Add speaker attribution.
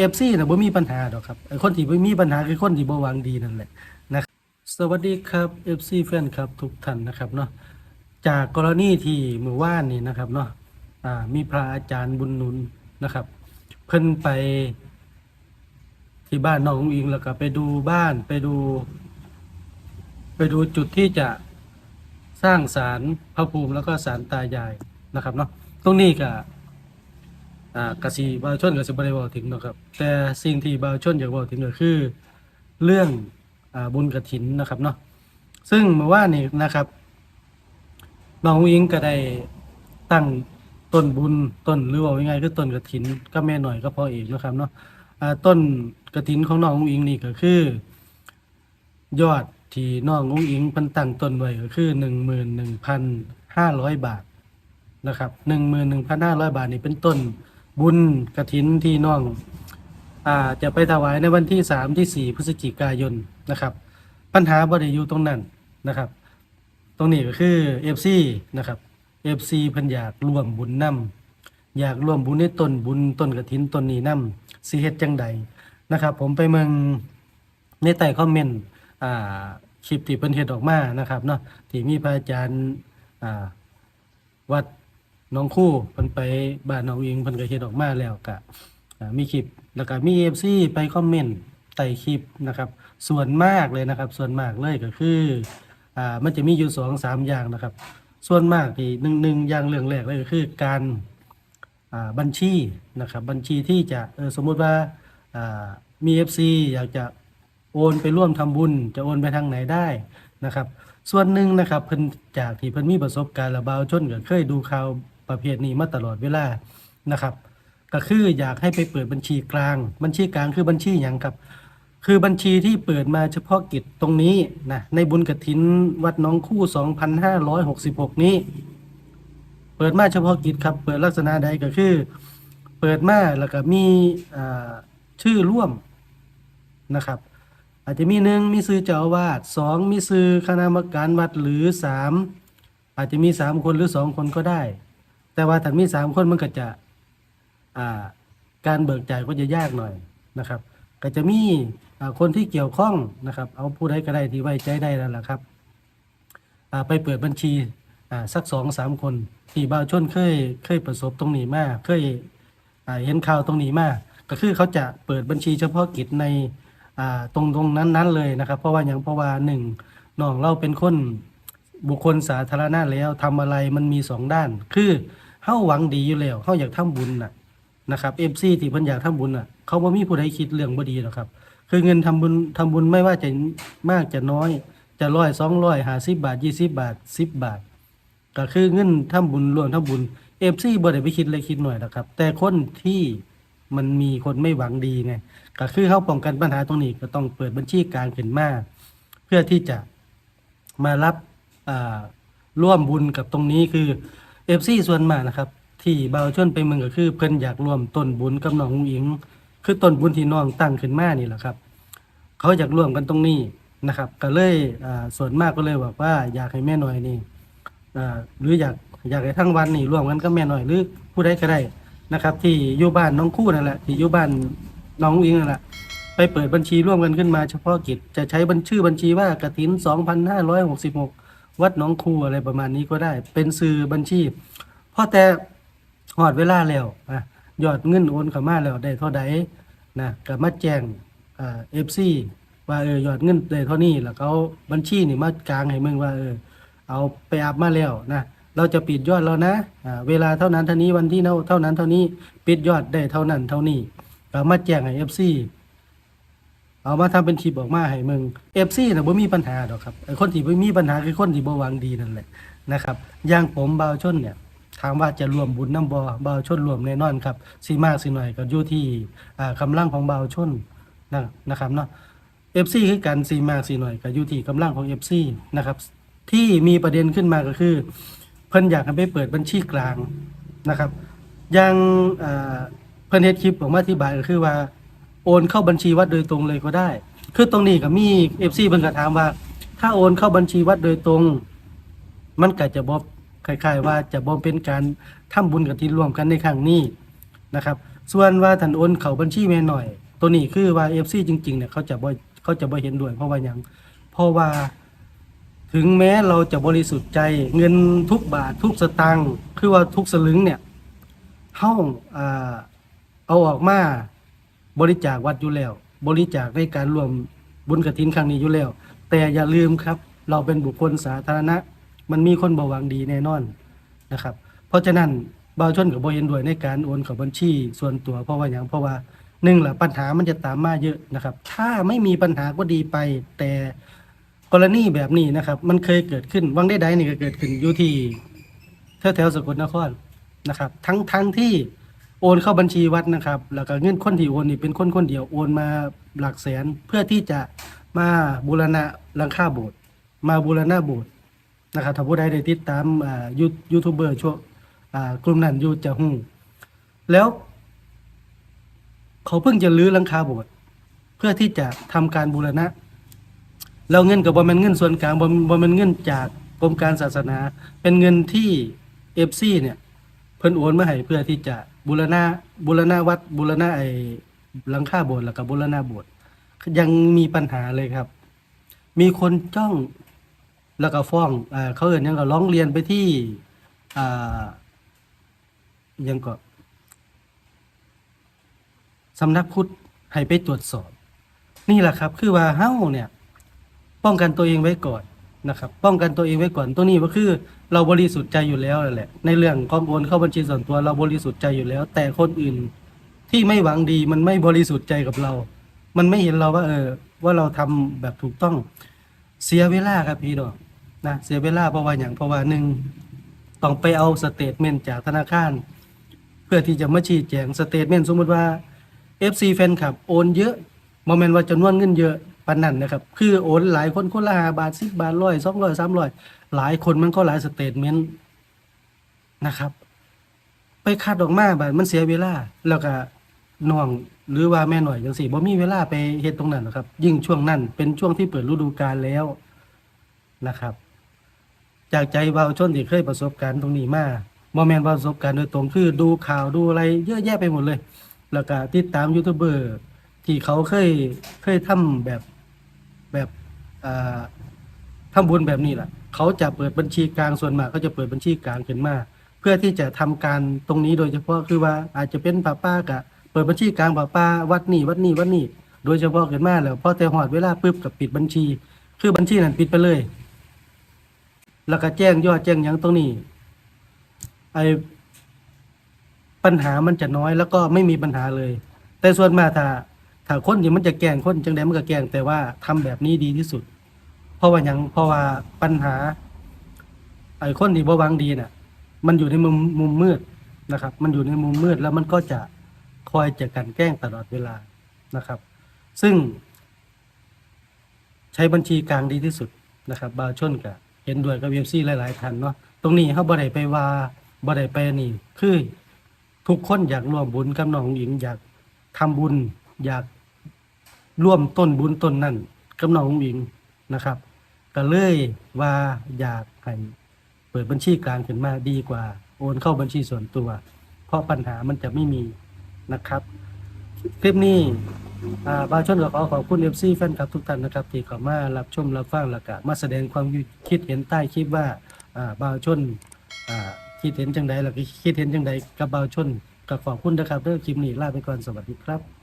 Speaker 1: เอฟซีนะบ่มีปัญหาดอกครับไอ้คนที่บ่มีปัญหาคือคนที่บ่หวังดีนั่นแหละนะครับสวัสดีครับเอฟซีแฟนครับทุกท่านนะครับเนาะจากกรณีที่เมื่อวานนี่นะครับเนาะอ่ามีพระอาจารย์บุญนุนนะครับ เพิ่นไป ที่บ้านน้องอุ๋งอิงแล้วก็ไปดูบ้านไปดู ไปดูจุดที่จะสร้างศาลพระภูมิแล้วก็ศาลตายายนะครับเนาะตรงนี้ก็ อ่ากสีบาวชนกับสิบริวาถึงนะครับ แต่สิ่งที่บาวชนอยากบอกถึงก็คือ เรื่องอ่าบุญกระถินนะครับเนาะซึ่งเมื่อวานนี้นะครับน้องอุ๋งอิงก็ได้ตั้งต้นบุญต้นหรือว่ายังไงคือต้นกระถินก็แม่หน่อยก็พอเอกนะครับเนาะอ่าต้นกระถินของน้องอุ๋งอิงนี่ก็คือ ยอดที่น้องอุ๋งอิงเพิ่นตั้งต้นไว้ก็คือหนึ่งหมื่นหนึ่งพันห้าร้อยบาทนะครับหนึ่งหมื่นหนึ่งพันห้าร้อยบาทนี่เป็นต้น บุญกระถินที่น้องอ่าจะไปถวายในวันที่สามที่สี่พฤศจิกายนนะครับ ปัญหาบ่ได้อยู่ตรงนั้นนะครับ ตรงนี้ก็คือเอฟซีนะครับเอฟซีเพิ่นอยากร่วมบุญนํอยากร่วมบุญในต้นบุญต้นกระถินต้นนี้นํสิเฮ็ดจังใดนะครับ ผมไปเมืองในใต้คอมเมนต์อ่าคลิปที่เพิ่นเฮ็ดออกมานะครับเนาะที่มีพระอาจารย์อ่าวัด น้องคู่เพิ่นไปบ้านน้องอิงเพิ่นก็เฮ็ดออกมาแล้วก็มีคลิปแล้วก็มี FC ไปคอมเมนต์ใต้คลิปนะครับ ส่วนมากเลยนะครับ ส่วนมากเลยก็คืออ่ามันจะมีอยู่สองสามอย่างนะครับ ส่วนมากที่หนึ่งหนึ่งอย่างเรื่องแรกเลยก็คือการอ่าบัญชีนะครับบัญชีที่จะเออสมมุติว่าอ่ามี FC อยากจะโอนไปร่วมทำบุญจะโอนไปทางไหนได้นะครับ ส่วนหนึ่งนะครับเพิ่นจากที่เพิ่นมีประสบการณ์ระบาวชนก็เคยดูข่าว ประเภทนี้มาตลอดเวลานะครับ ก็คืออยากให้ไปเปิดบัญชีกลาง บัญชีกลางคือบัญชีหยังครับ คือบัญชีที่เปิดมาเฉพาะกิจตรงนี้นะในบุญกฐินวัดน้องคู่ 2566 นี้ เปิดมาเฉพาะกิจครับ เปิดลักษณะใดก็คือ เปิดมาแล้วก็มีชื่อร่วมนะครับอาจจะมีหนึ่งมีซื้อเจ้าวาสสองมีซื้อคณะกรรมการวัดหรือสามอาจจะมีสามคนหรือสองคนก็ได้ แต่ว่าถ้ามีสามคนมันก็จะอ่าการเบิกจ่ายก็จะยากหน่อยนะครับ ก็จะมีคนที่เกี่ยวข้องนะครับ เอาผู้ใดก็ได้ที่ไว้ใจได้แล้วล่ะครับไปเปิดบัญชีสักสองสามคนที่บ่าวชนเคยเคยประสบตรงนี้มาเคยเห็นข่าวตรงนี้มาก็คือเขาจะเปิดบัญชีเฉพาะกิจในตรงตรงนั้นนั้นเลยนะครับ เพราะว่าอย่างเพราะว่าหนึ่งน้องเราเป็นคนบุคคลสาธารณะแล้วทำอะไรมันมีสองด้าน คือ เฮาหวังดีอยู่แล้วเฮาอยากทำบุญน่ะนะครับเอฟซีที่เพิ่นอยากทำบุญน่ะ เขาบ่มีผู้ใดคิดเรื่องบ่ดีหรอกครับ คือเงินทำบุญทำบุญไม่ว่าจะมากจะน้อย จะร้อยสองร้อยห้าสิบบาทยี่สิบบาทสิบบาท ก็คือเงินทำบุญรวมทำบุญเอฟซีบ่ได้ไปคิดเลยคิดหน่อยนะครับ แต่คนที่มันมีคนไม่หวังดีไงก็คือเขาป้องกันปัญหาตรงนี้ก็ต้องเปิดบัญชีกลางขึ้นมาเพื่อที่จะมารับอ่าร่วมบุญกับตรงนี้คือ เอฟซีส่วนมากนะครับ ที่เบาชนไปเมืองก็คือ เพิ่นอยากร่วมต้นบุญกับน้องอุ๋งอิง คือต้นบุญที่น้องตั้งขึ้นมานี่แหละครับ เขาอยากร่วมกันตรงนี้นะครับ ก็เลยส่วนมากก็เลยบอกว่าอยากให้แม่หน่อยนี่หรืออยากอยากให้ทั้งวันนี่ร่วมกันกับแม่หน่อยหรือผู้ใดก็ได้นะครับ ที่อยู่บ้านน้องคู่นั่นแหละที่อยู่บ้านน้องอุ๋งอิงนั่นแหละไปเปิดบัญชีร่วมกันขึ้นมาเฉพาะกิจจะใช้บัญชื่อบัญชีว่ากระถิน 2,566 วัดหน้องคูอะไรประมาณนี้ก็ได้ เป็นสื่อบัญชีเพราะแต่หอดเวลาแล้วอะยอดเงินโอนเข้ามาแล้วได้เท่าใดนะก็มาแจ้งเอฟซีว่าเออยอดเงินได้เท่านี้แล้วเขาบัญชีนี่มากลางให้มึงว่าเออเอาไปอัพมาแล้วนะเราจะปิดยอดแล้วนะเวลาเท่านั้นเท่านี้วันที่เท่านั้นเท่านี้ปิดยอดได้เท่านั้นเท่านี้ก็มาแจ้งให้เอฟซี เอามาทำเป็นคลิปออกมาให้มึงเอฟซีน่ะบ่มีปัญหาดอกครับไอ้คนที่บ่มีปัญหาคือคนที่บ่หวังดีนั่นแหละนะครับอย่างผมบ่าวชนเนี่ยถามว่าจะรวมบุญน้ำบ่บ่าวชนรวมแน่นอนครับสิมากสิหน่อยก็อยู่ที่อ่ากำลังของบ่าวชนนะนะครับเนาะเอฟซีคือกันสิมากสิหน่อยก็อยู่ที่กำลังของเอฟซีนะครับที่มีประเด็นขึ้นมาก็คือ เพิ่นอยากให้ไปเปิดบัญชีกลางนะครับอย่างอ่าเพิ่นเฮ็ดคลิปออกมาอธิบายก็คือว่า โอนเข้าบัญชีวัดโดยตรงเลยก็ได้ คือตรงนี้ก็มีเอฟซีเพิ่นก็ถามว่า ถ้าโอนเข้าบัญชีวัดโดยตรง มันก็จะบ่คล้ายๆว่าจะบ่เป็นการทำบุญกับทีร่วมกันในครั้งนี้นะครับ ส่วนว่าท่านโอนเข้าบัญชีแม่หน่อย ตัวนี้คือว่า FC จริงๆเนี่ยเขาจะบ่เขาจะบ่เห็นด้วยเพราะว่าหยังเพราะว่าถึงแม้เราจะบริสุทธิ์ใจเงินทุกบาททุกสตางค์คือว่าทุกสลึงเนี่ยเฮาอ่าเอาออกมา บริจาควัดอยู่แล้ว บริจาคในการรวมบุญกฐินครั้งนี้อยู่แล้ว แต่อย่าลืมครับ เราเป็นบุคคลสาธารณะ มันมีคนบหวังดีแน่นอนนะครับ เพราะฉะนั้นบาวชนกับบ่เห็นด้วยในการโอนเข้าบัญชีส่วนตัวเพราะว่าอย่างเพราะว่าหนึ่งละปัญหามันจะตามมาเยอะนะครับ ถ้าไม่มีปัญหาก็ดีไป แต่กรณีแบบนี้นะครับ มันเคยเกิดขึ้นวังได้ใดนี่ก็เกิดขึ้นอยู่ที่แถวแถวสกลนครนะครับ ทั้งทั้งที่ โอนเข้าบัญชีวัดนะครับ แล้วก็เงินคนที่โอนนี่เป็นคนคนเดียวโอนมาหลักแสนเพื่อที่จะมาบูรณะหลังคาโบสถ์มาบูรณะโบสถ์นะครับถ้าผู้ใดได้ติดตามยูยูทูบเบอร์ช่วงกลุ่มนั้นอยู่จะหูแล้ว เขาเพิ่งจะรื้อหลังคาโบสถ์เพื่อที่จะทำการบูรณะแล้วเงินกับบอมันเงินส่วนกลางบอบอมันเงินจากกรมการศาสนา เป็นเงินที่เอฟซีเนี่ย เพิ่นโอนมาให้เพื่อที่จะ บูรณะบูรณะวัดบูรณะไอ้หลังคาโบสถ์แล้วก็บูรณะโบสถ์ยังมีปัญหาเลยครับ มีคนจ้องแล้วก็ฟ้องอ่าเขาเอ่นยังก็ร้องเรียนไปที่อ่ายังก็สำนักพุทธให้ไปตรวจสอบ นี่แหละครับ คือว่าเฮ้าเนี่ย ป้องกันตัวเองไว้ก่อน นะครับ ป้องกันตัวเองไว้ก่อนตัวนี้ก็คือ เราบริสุทธิ์ใจอยู่แล้วนั่นแหละ ในเรื่องข้องโอนเข้าบัญชีส่วนตัวเราบริสุทธิ์ใจอยู่แล้ว แต่คนอื่นที่ไม่หวังดีมันไม่บริสุทธิ์ใจกับเรา มันไม่เห็นเราว่า เออ ว่าเราทำแบบถูกต้องเสียเวลาครับพี่น้องนะเสียเวลาเพราะว่าอย่างเพราะว่าหนึ่งต้องไปเอาสเตทเมนต์จากธนาคาร เพื่อที่จะมาชี้แจงสเตทเมนต์สมมติว่า FC แฟนคลับโอนเยอะโมเมนต์ว่าจำนวนเงินเยอะ ปานนั้นนะครับ คือโอนหลายคนคนละหาบาทสิบบาทร้อยสองร้อยสามร้อยหลายคนมันก็หลายสเตทเมนต์นะครับ ไปคัดออกมาบาดมันเสียเวลา แล้วก็น้องหรือว่าแม่หน่อยจังสี่บ่มีเวลาไปเฮ็ดตรงนั้นหรอกครับ ยิ่งช่วงนั้นเป็นช่วงที่เปิดฤดูกาลแล้วนะครับ จากใจวาชนที่เคยประสบการณ์ตรงนี้มาบ่แม่นประสบการณ์โดยตรงคือดูข่าวดูอะไรเยอะแยะไปหมดเลย แล้วก็ติดตามยูทูบเบอร์ที่เขาเคยเคยทำแบบ แบบอ่าบุญแบบนี้แหละเขาจะเปิดบัญชีกลางส่วนมากเขาจะเปิดบัญชีกลางขึ้นมาเพื่อที่จะทำการตรงนี้โดยเฉพาะคือว่าอาจจะเป็นป้าป้ากะเปิดบัญชีกลางป้าป้าวัดนี่วัดนี่วัดนี่โดยเฉพาะขึ้นมาแล้วพอแต่หอดเวลาปุ๊บกับปิดบัญชี คือบัญชีนั้นปิดไปเลย แล้วก็แจ้งยอดแจ้งยังตรงนี้ไอปัญหามันจะน้อยแล้วก็ไม่มีปัญหาเลย แต่ส่วนมากถ้า ถ้าคนที่มันจะแกล้งคนจังใดมันก็แกล้งแต่ว่าทำแบบนี้ดีที่สุด เพราะว่าหยังเพราะว่าปัญหาไอ้คนที่บ่หวังดีน่ะ มันอยู่ในมุมมุมมืดนะครับ มันอยู่ในมุมมืดแล้วมันก็จะคอยจะกลันแกล้งตลอดเวลานะครับ ซึ่ง ใช้บัญชีกลางดีที่สุดนะครับบาวชนกับเห็นด้วยกับเอฟซี่หลายๆท่านเนาะตรงนี้เขาบ่ได้ไปว่าบ่ได้ไปนี่คือทุกคนอยากร่วมบุญกับน้องหญิงอยากทำบุญอยาก ร่วมต้นบุญต้นนั่นกับน้องหญิงนะครับก็เลยว่าอยากให้เปิดบัญชีกลางขึ้นมาดีกว่า โอนเข้าบัญชีส่วนตัว เพราะปัญหามันจะไม่มีนะครับคลิปนี้อ่าบาช่วงก็ขอขอบคุณเอฟซีแฟนคลับทุกท่านนะครับที่เข้ามารับชมรับฟังแล้วก็มาแสดงความคิดเห็นใต้คลิปว่าอ่าบาช่วงอ่าคิดเห็นจังใดแล้วก็คิดเห็นจังใดกับบางช่วงก็ขอบคุณนะครับเรื่องคลิปนี้ลาไปก่อนสวัสดีครับ